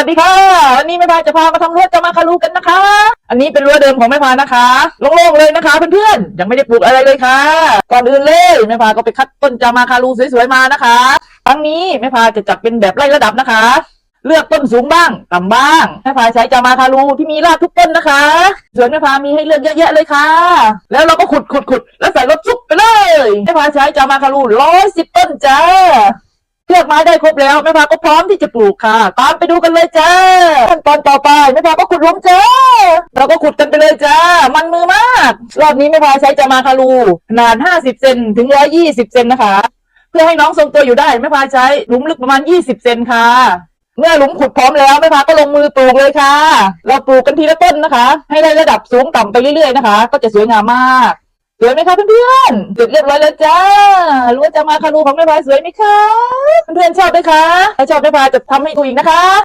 วัสดีค่ะวันนี้แม่พาจะพามาทำรั้วจะมาคารูกันนะคะ อันนี้เป็นรั้วเดิมของแม่พานะคะโล่งๆเลยนะคะเพื่อนๆยังไม่ได้ปลูกอะไรเลยค่ะ ก่อนอื่นเลยแม่พาก็ไปคัดต้นจามาคารูสวยๆมานะคะครั้งนี้แม่พาจะจัดเป็นแบบไล่ระดับนะคะ เลือกต้นสูงบ้างต่ำบ้างแม่พาใช้จามาคารูที่มีรากทุกต้นนะคะสวนแม่พามีให้เลือกเยอะแยะเลยค่ะ แล้วเราก็ขุดขุดขุดแล้วใส่รถซุกไปเลยแม่พาใช้จามาคารูร้อยสิบต้นจ้า เลือกไม้ได้ครบแล้วแม่พาก็พร้อมที่จะปลูกค่ะ ตามไปดูกันเลยจ้าขั้นตอนต่อไปแม่พาก็ขุดหลุมจ้าเราก็ขุดกันไปเลยจ้ามันมือมากรอบนี้แม่พาใช้จามาคารูขนาด50เซนถึง120เซนนะคะ เพื่อให้น้องทรงตัวอยู่ได้แม่พาใช้หลุมลึกประมาณ 20เซนค่ะ เมื่อหลุมขุดพร้อมแล้วแม่พาก็ลงมือปลูกเลยค่ะ เราปลูกกันทีละต้นนะคะ ให้ได้ระดับสูงต่ำไปเรื่อยๆนะคะ ก็จะสวยงามมาก สวยไหมคะเพื่อนๆเสร็จเรียบร้อยแล้วจ้ารู้ว่าจะมาคารูของแม่พาสวยไหมคะ เพื่อนๆชอบไหมคะ ถ้าชอบแม่พาจะทำให้ดูอีกนะคะ